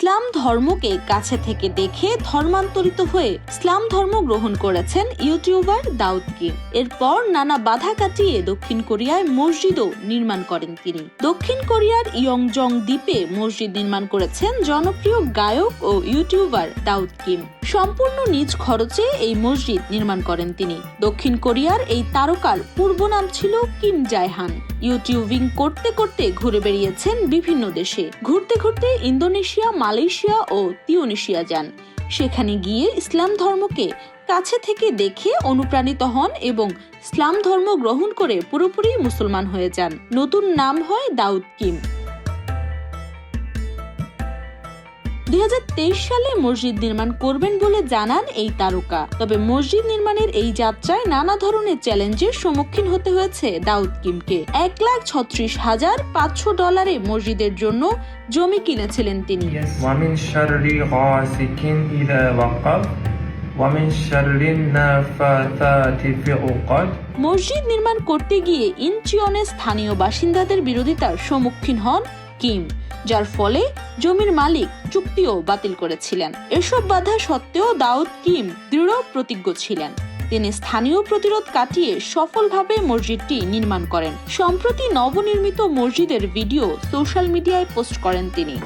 ইসলাম ধর্মকে কাছে থেকে দেখে ধর্মান্তরিত হয়ে ইসলাম ধর্ম গ্রহণ করেছেন ইউটিউবার দাউদ কিম এরপর নানা বাধা কাটিয়ে দক্ষিণ কোরিয়ায় মসজিদও নির্মাণ করেন তিনি। দক্ষিণ কোরিয়ার ইয়ংজং দ্বীপে মসজিদ নির্মাণ করেছেন জনপ্রিয় গায়ক ও ইউটিউবার দাউদ কিম সম্পূর্ণ নিজ খরচে এই মসজিদ নির্মাণ করেন তিনি। দক্ষিণ কোরিয়ার এই তারকার পূর্ব নাম ছিল কিম জায়হান। ইউটিউবিং করতে করতে ঘুরে বেরিয়েছেন বিভিন্ন দেশে। ঘুরতে ঘুরতে ইন্দোনেশিয়া মালয়েশিয়া ও তিউনিশিয়া যান। সেখানে গিয়ে ইসলাম ধর্মকে কাছে থেকে দেখে অনুপ্রাণিত হন এবং ইসলাম ধর্ম গ্রহণ করে পুরোপুরি মুসলমান হয়ে যান। নতুন নাম হয় দাউদ কিম। দুই হাজার তেইশ সালে মসজিদ নির্মাণ করবেন বলে জানান এই তারকা। তবে মসজিদ নির্মাণের এই যাত্রায় নানা ধরনের চ্যালেঞ্জের সম্মুখীন হতে হয়েছে দাউদ কিমকে। এক লাখ ছত্রিশ হাজার পাঁচশো ডলারে মসজিদের জন্য জমি কিনেছিলেন তিনি। মসজিদ নির্মাণ করতে গিয়ে ইনচিয়নের স্থানীয় বাসিন্দাদের বিরোধিতার সম্মুখীন হন কিম, যার ফলে জমির মালিক চুক্তিও বাতিল করেছিলেন। এসব বাধা সত্ত্বেও দাউদ কিম দৃঢ় প্রতিজ্ঞ ছিলেন। তিনি স্থানীয় প্রতিরোধ কাটিয়ে সফলভাবে মসজিদটি নির্মাণ করেন। সম্প্রতি নবনির্মিত মসজিদের ভিডিও সোশ্যাল মিডিয়ায় পোস্ট করেন তিনি।